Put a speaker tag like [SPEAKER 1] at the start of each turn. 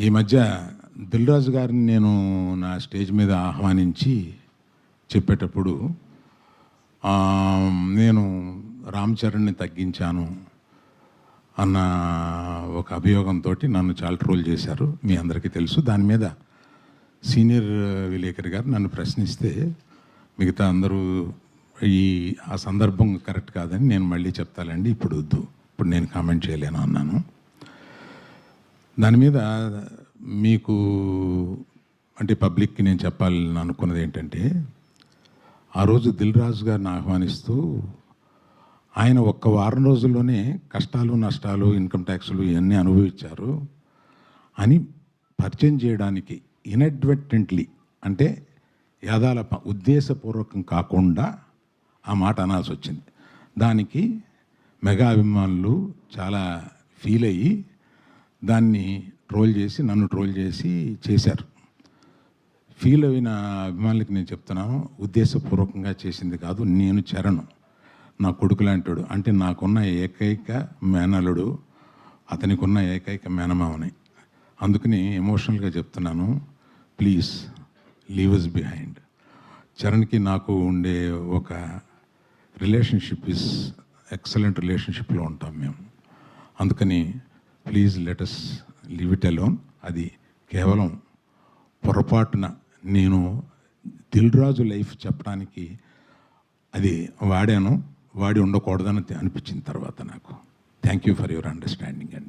[SPEAKER 1] ఈ మధ్య దిల్రాజు గారిని నేను నా స్టేజ్ మీద ఆహ్వానించి చెప్పేటప్పుడు నేను రామ్ చరణ్ని తగ్గించాను అన్న ఒక అభియోగంతో నన్ను చాలా ట్రోల్ చేశారు. మీ అందరికీ తెలుసు. దాని మీద సీనియర్ విలేకరి గారు నన్ను ప్రశ్నిస్తే మిగతా అందరూ ఈ ఆ సందర్భం కరెక్ట్ కాదని నేను మళ్ళీ చెప్తానండి ఇప్పుడు వద్దు. ఇప్పుడు నేను కామెంట్ చేయలేను అన్నాను. దాని మీద మీకు అంటే పబ్లిక్కి నేను చెప్పాలని అనుకున్నది ఏంటంటే ఆ రోజు దిల్ రాజు గారిని ఆహ్వానిస్తూ ఆయన ఒక్క వారం రోజుల్లోనే కష్టాలు నష్టాలు ఇన్కమ్ ట్యాక్స్లు ఇవన్నీ అనుభవించారు అని పరిచయం చేయడానికి ఇన్అడ్వర్టెంట్లీ అంటే యాదాల ఉద్దేశపూర్వకం కాకుండా ఆ మాట అనాల్సి వచ్చింది. దానికి మెగా అభిమానులు చాలా ఫీల్ అయ్యి దాన్ని ట్రోల్ చేసి నన్ను ట్రోల్ చేసి చేశారు. ఫీల్ అయిన అభిమానులకి నేను చెప్తున్నాను ఉద్దేశపూర్వకంగా చేసింది కాదు నేను చరణ్. నా కొడుకు లాంటివాడు అంటే నాకున్న ఏకైక మేనలుడు అతనికి ఉన్న ఏకైక మేనమావని అందుకని ఎమోషనల్గా చెప్తున్నాను ప్లీజ్ లీవ్స్ బిహైండ్ చరణ్కి నాకు ఉండే ఒక రిలేషన్షిప్ ఇస్ ఎక్సలెంట్ రిలేషన్షిప్లో ఉంటాం మేము. అందుకని please let us live it alone. అది కేవలం పొరపాటున నేను దిల్ రాజు లైఫ్ చెప్పడానికి అది వాడాను. వాడి ఉండకూడదని అనిపించిన తర్వాత నాకు. Thank you for your understanding అండి